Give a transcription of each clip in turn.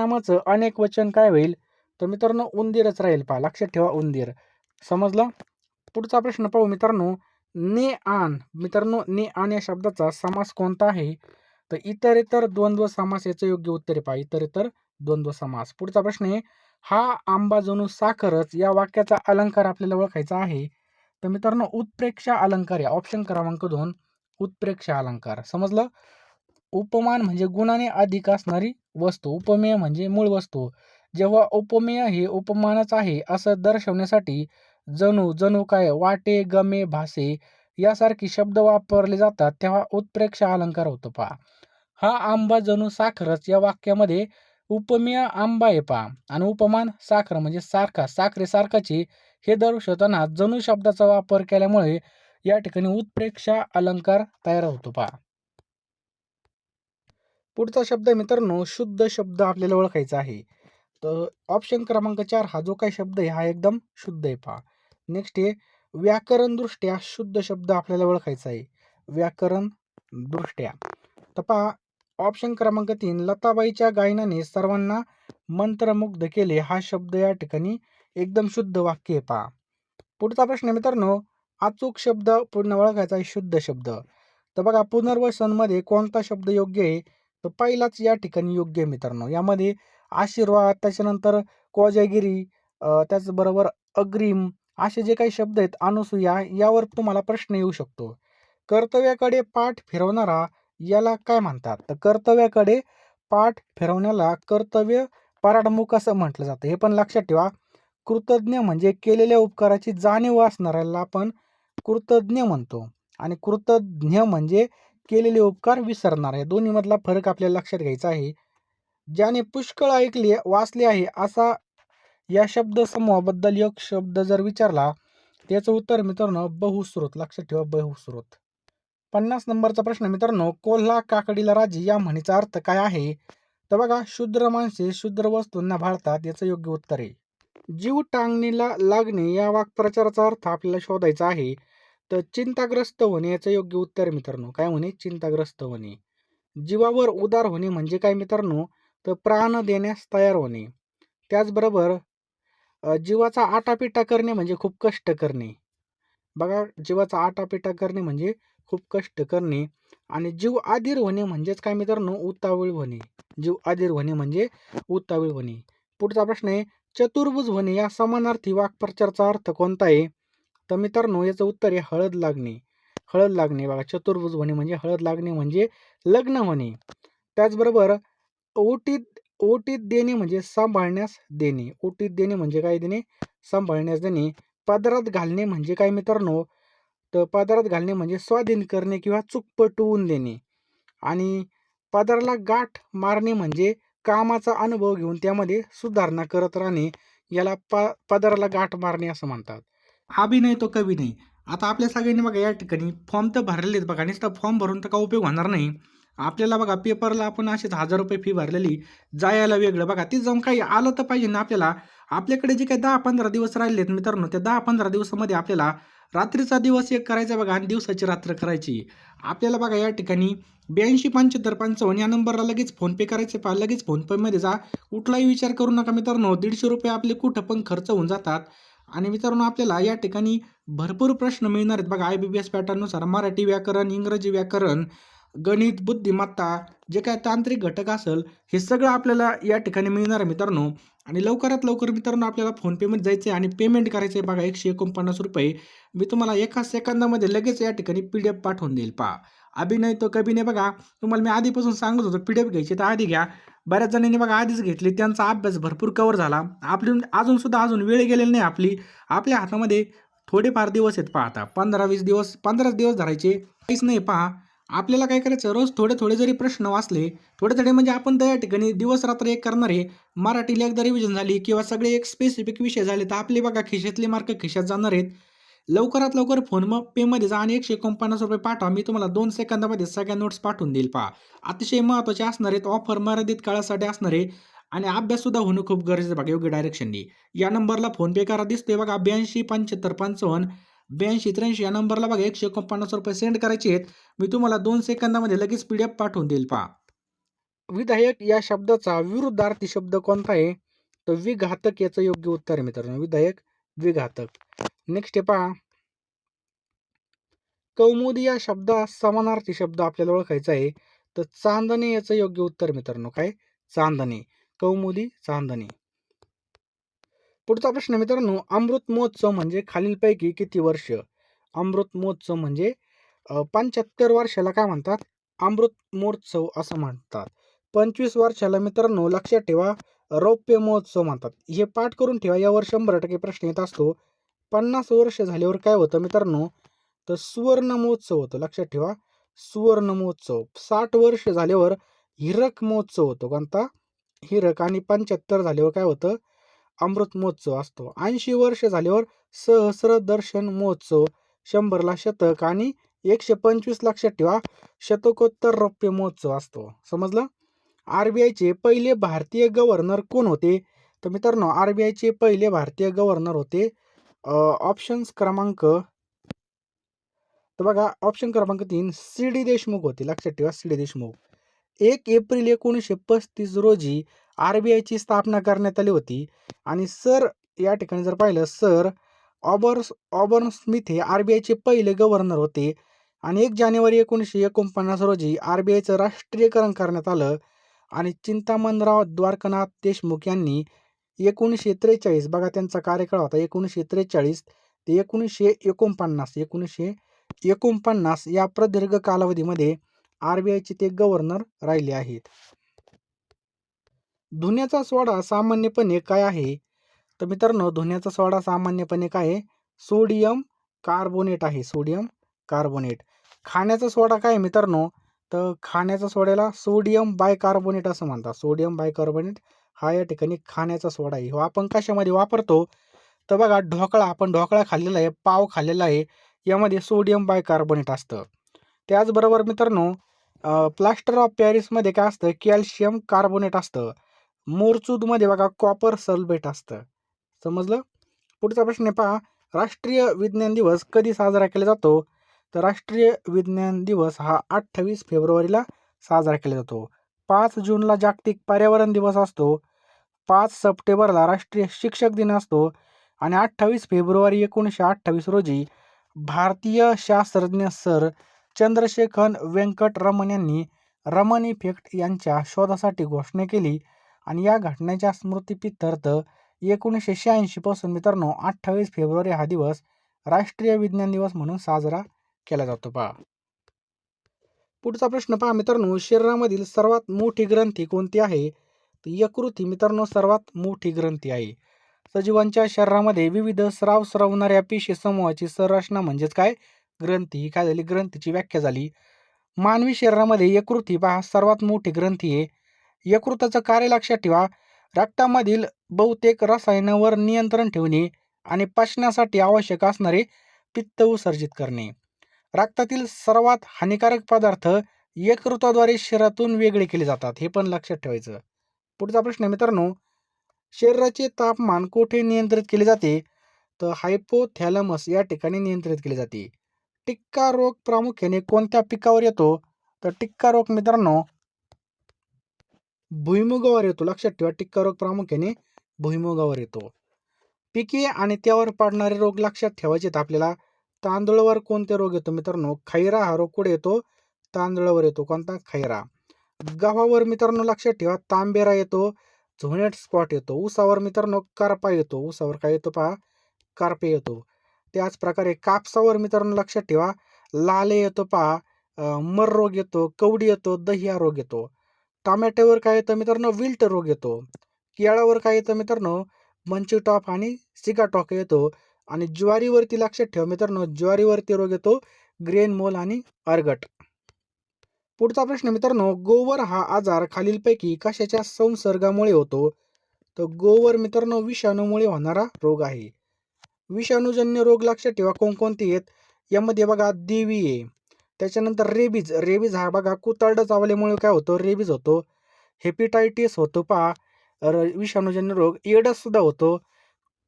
नामाचं अनेक वचन काय होईल? तर मित्रांनो उंदीरच राहील पहा. लक्षात ठेवा उंदीर. समजलं? पुढचा प्रश्न पाहू मित्रांनो. ने आन. मित्रांनो ने आन या शब्दाचा समास कोणता आहे? तर इतर इतर द्वंद्व समास याचं योग्य उत्तर पहा. इतर इतर द्वंद्व समास. पुढचा प्रश्न आहे हा आंबा जणू साखरच या वाक्याचा अलंकार आपल्याला ओळखायचा आहे. तर मित्रांनो उत्प्रेक्षा अलंकार या ऑप्शन क्रमांक दोन उत्प्रेक्षा अलंकार. समजलं? उपमान म्हणजे गुणाने अधिक असणारी वस्तू उपमेय म्हणजे मूळ वस्तू. जेव्हा उपमेय हे उपमानच आहे असं दर्शवण्यासाठी जणू जणू काय वाटे गमे भासे यासारखे शब्द वापरले जातात तेव्हा उत्प्रेक्ष अलंकार होतो पहा. हा आंबा जणू साखरच या वाक्यामध्ये उपमेय आंबा आहे पहा. आणि उपमान साखर म्हणजे सारखा साखरेसारखाचे हे दर्शवताना जणू शब्दाचा वापर केल्यामुळे या ठिकाणी उत्प्रेक्षा अलंकार तयार होतो पहा. पुढचा शब्द मित्रांनो शुद्ध शब्द आपल्याला ओळखायचा आहे. तर ऑप्शन क्रमांक चार हा जो काही शब्द आहे हा एकदम शुद्ध आहे पहा. नेक्स्ट आहे व्याकरणदृष्ट्या शुद्ध शब्द आपल्याला ओळखायचा आहे. व्याकरण दृष्ट्या तर पहा ऑप्शन क्रमांक तीन लताबाईच्या गायनाने सर्वांना मंत्रमुग्ध केले. हा शब्द या ठिकाणी एकदम शुद्ध वाक्य आहे पहा. पुढचा प्रश्न मित्रांनो अचूक शब्द पूर्ण ओळखायचा आहे शुद्ध शब्द. तर बघा पुनर्वसनमध्ये कोणता शब्द योग्य आहे? तर पहिलाच या ठिकाणी योग्य मित्रांनो. यामध्ये आशीर्वाद त्याच्यानंतर कोजागिरी त्याचबरोबर अग्रिम असे जे काही शब्द आहेत अनुसूया यावर तुम्हाला प्रश्न येऊ शकतो. कर्तव्याकडे पाठ फिरवणारा याला काय म्हणतात? तर कर्तव्याकडे पाठ फिरवण्याला कर्तव्य पराडमुख असं म्हटलं जातं. हे पण लक्षात ठेवा. कृतज्ञ म्हणजे केलेल्या उपकाराची जाणीव असणाऱ्याला आपण कृतज्ञ म्हणतो. आणि कृतज्ञ म्हणजे केलेले उपकार विसरणार आहे. दोन्हीमधला फरक आपल्याला लक्षात घ्यायचा आहे. ज्याने पुष्कळ ऐकले वाचले आहे असा या शब्दसमूहाबद्दल एक शब्द जर विचारला त्याचं उत्तर मित्रांनो बहुस्रोत. लक्षात ठेवा बहुस्रोत. पन्नास नंबरचा प्रश्न मित्रांनो कोल्हा काकडीला राजी या म्हणीचा अर्थ काय आहे? तर बघा शूद्र माणसे शूद्र वस्तूंना भाळतात याचं योग्य उत्तर आहे. जीव टांगणीला लागणे या वाक्प्रचाराचा अर्थ आपल्याला शोधायचा आहे. तर चिंताग्रस्त होणे याचं योग्य उत्तर मित्रांनो. काय म्हणे चिंताग्रस्त होणे. जीवावर उदार होणे म्हणजे काय मित्रांनो? तर प्राण देण्यास तयार होणे. त्याचबरोबर जीवाचा आटापिटा करणे म्हणजे खूप कष्ट करणे. बघा जीवाचा आटापिटा करणे म्हणजे खूप कष्ट करणे आणि जीव आधीर होणे म्हणजेच काय मित्रांनो? उतावीळ होणे. जीव आधीर होणे म्हणजे उतावीळ होणे. पुढचा प्रश्न आहे चतुर्भुज होणे या समानार्थी वाक्प्रचारचा अर्थ कोणता आहे? तर मित्रांनो याचं उत्तर आहे हळद लागणे. हळद लागणे बघा चतुर्भुज होणे म्हणजे हळद लागणे म्हणजे लग्न होणे त्याचबरोबर ओटीत ओटीत देणे म्हणजे सांभाळण्यास देणे. ओटीत देणे म्हणजे काय देणे? सांभाळण्यास देणे. पदरात घालणे म्हणजे काय मित्रांनो? तर पदरात घालणे म्हणजे स्वाधीन करणे किंवा चूक पटवून देणे. आणि पदराला गाठ मारणे म्हणजे कामाचा अनुभव घेऊन त्यामध्ये सुधारणा करत राहणे. याला पा पदराला गाठ मारणे असं म्हणतात. अभिनय तो कवी नाही. आता आपल्या सगळ्यांनी बघा या ठिकाणी फॉर्म तर भरलेले आहेत बघा नुसता फॉर्म भरून तर का उपयोग होणार नाही. आपल्याला बघा पेपरला आपण असेच हजार रुपये फी भरलेली जायला वेगळं. बघा ते जाऊन काही आलं तर पाहिजे ना आपल्याला. आपल्याकडे जे काही दहा पंधरा दिवस राहिलेत मित्रांनो त्या दहा पंधरा दिवसामध्ये आपल्याला रात्रीचा दिवस एक करायचा बघा आणि दिवसाची रात्र करायची. आपल्याला बघा या ठिकाणी ब्याऐंशी पंच्याहत्तर पंचावन्न या नंबरला लगेच फोनपे करायचे पहा. लगेच फोनपेमध्ये जा. कुठलाही विचार करू नका मित्रांनो. दीडशे रुपये आपले कुठं पण खर्च होऊन जातात. आणि मित्रांनो आपल्याला या ठिकाणी भरपूर प्रश्न मिळणार आहेत. बघा आय बी बी एस पॅटर्ननुसार मराठी व्याकरण इंग्रजी व्याकरण गणित बुद्धिमत्ता जे काय तांत्रिक घटक असेल हे सगळं आपल्याला या ठिकाणी मिळणार आहे मित्रांनो. आणि लवकरात लवकर मित्रांनो आपल्याला फोनपेमध्ये जायचं आहे आणि पेमेंट करायचं आहे बघा एकशे एकोणपन्नास रुपये. मी तुम्हाला एका सेकंदामध्ये लगेच या ठिकाणी पी डी एफ पाठवून देईल. पहा अभिनय तो कभी नाही बघा तुम्हाला मी आधीपासून सांगत होतो पी डी एफ घ्यायची तर आधी घ्या. बऱ्याच जणांनी बघा आधीच घेतली त्यांचा अभ्यास भरपूर कवर झाला. आपली अजून सुद्धा अजून वेळ गेलेली नाही आपली. आपल्या हातामध्ये थोडेफार दिवस आहेत पहा आता. पंधरा वीस दिवस पंधराच दिवस धरायचे. काहीच नाही पहा. आपल्याला काय करायचं? रोज थोडे थोडे जरी प्रश्न वाचले थोडे थोडे म्हणजे आपण त्या ठिकाणी दिवस रात्र एक करणार आहे. मराठीला एकदा रिव्हिजन झाली किंवा सगळे एक स्पेसिफिक विषय झाले तर आपले बघा खिशातले मार्क खिशात जाणार आहेत. लवकरात लवकर फोन मग पेमध्ये जा आणि एकशे एकोणपन्नास रुपये पाठवा. मी तुम्हाला दोन सेकंदामध्ये सगळ्या नोट्स पाठवून देईल. पहा. अतिशय महत्त्वाचे असणार आहेत. ऑफर मर्यादित काळासाठी असणार आहे. आणि अभ्याससुद्धा होणं खूप गरजेचं बघा. योग्य डायरेक्शननी या नंबरला फोनपे करा. दिसतोय बघा. ब्याऐंशी पंच्याहत्तर पंचावन्न ब्याऐंशी त्र्याऐंशी. या नंबरला बघा. एकशे एकोणपन्नास रुपये सेंड करायचे आहेत. मी तुम्हाला दोन सेकंदामध्ये लगेच पी डी एफ पाठवून देईल. पहा. विधायक या शब्दाचा विरुद्धार्थी शब्द कोणता आहे? तर विघातक याचं योग्य उत्तर आहे मित्रांनो. विधायक द्विघातक. नेक्स्ट आहे पहा. कौमुदी या शब्दास समानार्थी शब्द आपल्याला ओळखायचा आहे. तर चांदणे याचं योग्य उत्तर मित्रांनो काय? चांदणे. कौमुदी चांदणे. पुढचा प्रश्न मित्रांनो अमृत महोत्सव म्हणजे खालीलपैकी किती वर्ष? अमृत महोत्सव म्हणजे पंच्याहत्तर वर्षाला काय म्हणतात? अमृत महोत्सव असं म्हणतात. पंचवीस वर्षाला मित्रांनो लक्षात ठेवा रौप्य महोत्सव म्हणतात. हे पाठ करून ठेवा यावर शंभर टक्के प्रश्न येत असतो. पन्नास वर्ष झाल्यावर काय होतं मित्रांनो? तर सुवर्ण महोत्सव होतो लक्षात ठेवा. सुवर्ण महोत्सव. साठ वर्ष झाल्यावर हिरक महोत्सव होतो कोणता? हिरक आणि पंच्याहत्तर झाल्यावर काय होतं? अमृत महोत्सव असतो. ऐंशी वर्ष झाल्यावर सहस्र दर्शन महोत्सव. शंभरला शतक आणि एकशे पंचवीस लक्षात ठेवा शतकोत्तर रौप्य महोत्सव असतो. समजलं? आर बी आयचे पहिले भारतीय गव्हर्नर कोण होते? तर मित्रांनो आर बी आयचे पहिले भारतीय गव्हर्नर होते ऑप्शन्स क्रमांक तर बघा ऑप्शन क्रमांक तीन सी डी देशमुख होते. लक्षात ठेवा सी डी देशमुख. एक एप्रिल एकोणीसशे पस्तीस रोजी आर बी आयची स्थापना करण्यात आली होती. आणि सर या ठिकाणी जर पाहिलं सर ऑबर्स ऑबर्न स्मिथ हे आर बी आयचे पहिले गव्हर्नर होते. आणि एक जानेवारी एकोणीसशे एकोणपन्नास रोजी आर बी आयचं राष्ट्रीयकरण करण्यात आलं. आणि चिंतामणराव द्वारकनाथ देशमुख यांनी एकोणीसशे त्रेचाळीस बघा त्यांचा कार्यकाळ होता एकोणीसशे त्रेचाळीस ते एकोणीसशे एकोणपन्नास एकोणीसशे एकोणपन्नास या प्रदीर्घ कालावधीमध्ये आर बी आयचे ते गव्हर्नर राहिले आहेत. धुण्याचा सोडा सामान्यपणे काय आहे? तर मित्रांनो धुण्याचा सोडा सामान्यपणे काय आहे? सोडियम कार्बोनेट आहे सोडियम कार्बोनेट. खाण्याचा सोडा काय मित्रांनो? तर खाण्याचा सोड्याला सोडियम बायकार्बोनेट असं म्हणतात. सोडियम बायकार्बोनेट हा या ठिकाणी खाण्याचा सोडा आहे. हो आपण कशामध्ये वापरतो? तर बघा ढोकळा आपण ढोकळा खाल्लेला आहे पाव खाल्लेला आहे यामध्ये सोडियम बायकार्बोनेट असतं. त्याचबरोबर मित्रांनो प्लास्टर ऑफ पॅरिसमध्ये काय असतं? कॅल्शियम कार्बोनेट असतं. मोरचूदमध्ये बघा कॉपर सल्फेट असतं. समजलं? पुढचा प्रश्न आहे पहा राष्ट्रीय विज्ञान दिवस कधी साजरा केला जातो? तर राष्ट्रीय विज्ञान दिवस हा अठ्ठावीस फेब्रुवारीला साजरा केला जातो. पाच जूनला जागतिक पर्यावरण दिवस असतो. पाच सप्टेंबरला राष्ट्रीय शिक्षक दिन असतो. आणि अठ्ठावीस फेब्रुवारी एकोणीसशे अठ्ठावीस रोजी भारतीय शास्त्रज्ञ सर चंद्रशेखर व्यंकट रमन यांनी रमन इफेक्ट यांच्या शोधासाठी घोषणा केली. आणि या घटनेच्या स्मृतिपित्यर्थ एकोणीसशे शहाऐंशीपासून मित्रांनो अठ्ठावीस फेब्रुवारी हा दिवस राष्ट्रीय विज्ञान दिवस म्हणून साजरा केला जातो पहा. पुढचा प्रश्न पहा मित्रांनो शरीरामधील सर्वात मोठी ग्रंथी कोणती आहे? यकृती यकृत ही मित्रांनो सर्वात मोठी ग्रंथी आहे. सजीवांच्या शरीरामध्ये विविध स्राव स्रवणाऱ्या पेशी समूहाची संरचना म्हणजेच काय? ग्रंथी. ही काय झाली? ग्रंथीची व्याख्या झाली. मानवी शरीरामध्ये यकृती पहा सर्वात मोठी ग्रंथी आहे. यकृताचं कार्य लक्षात ठेवा. रक्तामधील बहुतेक रसायनावर नियंत्रण ठेवणे आणि पचण्यासाठी आवश्यक असणारे पित्त उत्सर्जित करणे. रक्तातील सर्वात हानिकारक पदार्थ यकृताद्वारे शरीरातून वेगळे केले जातात हे पण लक्षात ठेवायचं. पुढचा प्रश्न मित्रांनो शरीराचे तापमान कोठे नियंत्रित केले जाते? तर हायपोथॅलमस या ठिकाणी नियंत्रित केले जाते. टिक्का रोग प्रामुख्याने कोणत्या पिकावर येतो? तर टिक्का रोग मित्रांनो भुईमुगावर येतो. लक्षात ठेवा टिक्का रोग प्रामुख्याने भुईमुगावर येतो. पिके आणि त्यावर पडणारे रोग लक्षात ठेवायचे आपल्याला. तांदूळावर कोणते रोग येतो मित्रांनो? खैरा हा रोग कुठे येतो? तांदळावर येतो. कोणता? खैरा. गव्हावर मित्रांनो लक्षात ठेवा तांबेरा येतो झोनेट स्पॉट येतो उसावर मित्रांनो करपा येतो. उसावर काय येतो पहा? करपे येतो. त्याचप्रकारे कापसावर मित्रांनो लक्षात ठेवा लाले येतो पहा मर रोग येतो कवडी येतो दहिया रोग येतो. टमॅटोवर काय येतं मित्रांनो? विल्ट रोग येतो. केळावर काय येतं मित्रांनो? मंचीटॉप आणि सिगाटॉक येतो. आणि ज्वारीवरती लक्षात ठेवा मित्रांनो ज्वारीवरती रोग येतो ग्रेन मोल आणि अर्गट पुढचा प्रश्न मित्रांनो गोवर हा आजार खालीलपैकी कशाच्या संसर्गामुळे होतो? तर गोवर मित्रांनो विषाणूमुळे होणारा रोग आहे. विषाणूजन्य रोग लक्षात ठेवा कोणकोणते आहेत? यामध्ये बघा देवी आहे. त्याच्यानंतर रेबीज रेबीज हा बघा कुतरडं चावल्यामुळे काय होतो? रेबीज होतो. हेपिटायटिस होतो पहा. विषाणूजन्य रोग एडस सुद्धा होतो.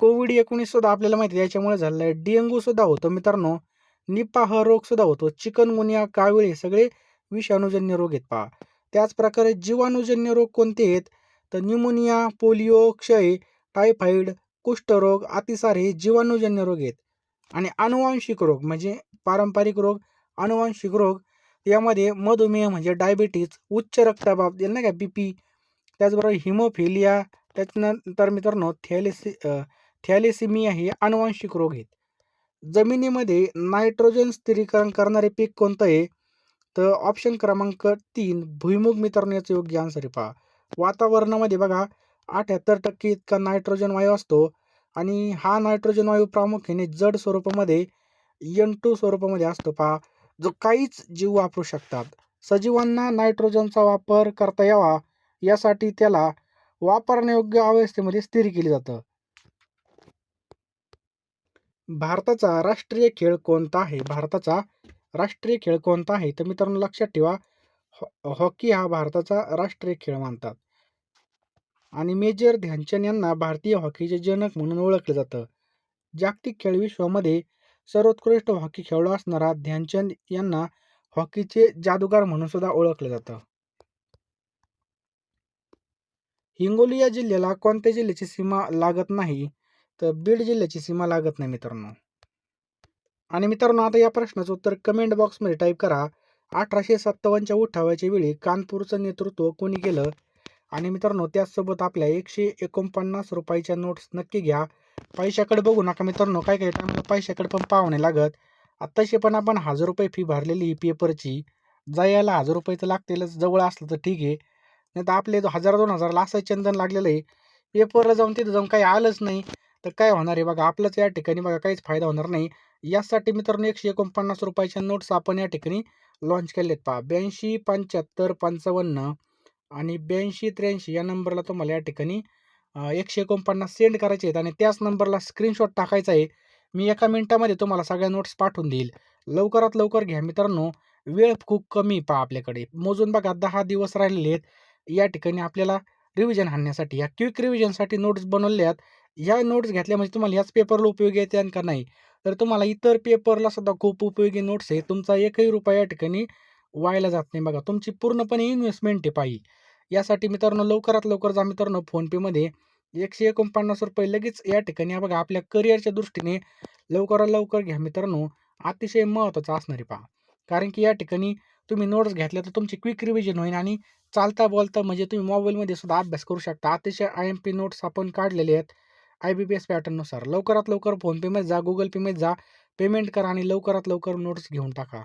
कोविड एकोणीस सुद्धा आपल्याला माहिती आहे याच्यामुळे झालं आहे. डेंगूसुद्धा होतो मित्रांनो. निपा हा रोग सुद्धा होतो. चिकनगुनिया कावीळ हे सगळे विषाणूजन्य रोग आहेत पहा. त्याचप्रकारे जीवाणूजन्य रोग कोणते आहेत? तर न्यूमोनिया पोलिओ क्षय टायफॉईड कुष्ठरोग अतिसार हे जीवाणूजन्य रोग आहेत. आणि अनुवांशिक रोग म्हणजे पारंपरिक रोग अनुवांशिक रोग यामध्ये मधुमेह म्हणजे डायबिटीज उच्च रक्तदाब नाही का बी पी त्याचबरोबर हिमोफिलिया त्याच्यानंतर मित्रांनो थॅलेसी थॅलेसिमिया हे अनुवांशिक रोग आहेत. जमिनीमध्ये नायट्रोजन स्थिरीकरण करणारे पीक कोणतं आहे? तर ऑप्शन क्रमांक तीन भुईमुग मित्रांनो याचं योग्य आन्सर आहे पहा. वातावरणामध्ये बघा अठ्याहत्तर टक्के इतका नायट्रोजन वायू असतो आणि हा नायट्रोजन वायू प्रामुख्याने जड स्वरूपामध्ये एन टू स्वरूपामध्ये असतो पहा. जो काहीच जीव वापरू शकतात. सजीवांना नायट्रोजनचा वापर करता यावा यासाठी त्याला वापरण्यायोग्य अवस्थेमध्ये स्थिर केली जातं. भारताचा राष्ट्रीय खेळ कोणता आहे? भारताचा राष्ट्रीय खेळ कोणता आहे? तर मित्रांनो लक्षात ठेवा हॉ हॉकी हा भारताचा राष्ट्रीय खेळ मानतात. आणि मेजर ध्यानचंद यांना भारतीय हॉकीचे जनक म्हणून ओळखलं जातं. जागतिक खेळ विश्वामध्ये सर्वोत्कृष्ट हॉकी खेळाडू असणारा ध्यानचंद यांना हॉकीचे जादूगार म्हणून सुद्धा ओळखलं जातं. हिंगोली या जिल्ह्याला कोणत्या जिल्ह्याची सीमा लागत नाही? तर बीड जिल्ह्याची सीमा लागत नाही मित्रांनो. आणि मित्रांनो आता या प्रश्नाचं उत्तर कमेंट बॉक्समध्ये टाईप करा. अठराशे सत्तावन्नच्या उठावाच्या वेळी कानपूरचं नेतृत्व कोणी केलं? आणि मित्रांनो त्याचसोबत आपल्या एकशे एकोणपन्नास रुपयाच्या नोट्स नक्की घ्या. पैशाकडे बघू नका मित्रांनो काय काय टायमाला पैशाकडे पण पाहावं नाही लागत आत्ताशी पण आपण हजार रुपये फी भरलेली पेपरची जायला हजार रुपये तर लागतीलच जवळ असलं तर ठीक आहे. नाही तर आपले हजार दोन हजारला असं चंदन लागलेलं आहे. पेपरला जाऊन तिथं जाऊन काही आलंच नाही. तर काय होणार आहे बघा आपलंच या ठिकाणी बघा काहीच फायदा होणार नाही. यासाठी मित्रांनो एकशे एकोणपन्नास रुपयाच्या नोट्स आपण या ठिकाणी लॉन्च केलेत पहा. ब्याऐंशी पंच्याहत्तर पंचावन्न आणि ब्याऐंशी त्र्याऐंशी या नंबरला तुम्हाला या ठिकाणी एकशे एकोणपन्नास सेंड करायचे आहेत आणि त्याच नंबरला स्क्रीनशॉट टाकायचा आहे. मी एका मिनटामध्ये तुम्हाला सगळ्या नोट्स पाठवून देईल. लवकरात लवकर घ्या मित्रांनो. वेळ खूप कमी पहा आपल्याकडे. मोजून बघा दहा दिवस राहिलेले आहेत. या ठिकाणी आपल्याला रिव्हिजन आणण्यासाठी या क्विक रिव्हिजनसाठी नोट्स बनवल्या आहेत. ह्या नोट्स घेतल्या म्हणजे तुम्हाला ह्याच पेपरला उपयोगी येते का नाही? तर तुम्हाला इतर पेपरला सुद्धा खूप उपयोगी नोट्स आहे तुमचा एकही रुपया या ठिकाणी व्हायला जात नाही बघा. तुमची पूर्णपणे इन्व्हेस्टमेंट आहे पाहिजे यासाठी मित्रांनो लवकरात लवकर जा मित्रांनो फोनपेमध्ये. एकशे एकोणपन्नास रुपये लगेच या ठिकाणी बघा आपल्या करिअरच्या दृष्टीने लवकरात लवकर घ्या मित्रांनो. अतिशय महत्त्वाचं असणार आहे पहा. कारण की या ठिकाणी तुम्ही नोट्स घेतल्या तर तुमची क्विक रिव्हिजन होईल आणि चालता बोलता म्हणजे तुम्ही मोबाईलमध्ये सुद्धा अभ्यास करू शकता. अतिशय आय एम पी नोट्स आपण काढलेले आहेत. आय बी पी एस पॅटर्ननुसार लवकरात लवकर फोनपेमध्ये जा गुगल पेमध्ये जा पेमेंट करा आणि लवकरात लवकर नोट्स घेऊन टाका.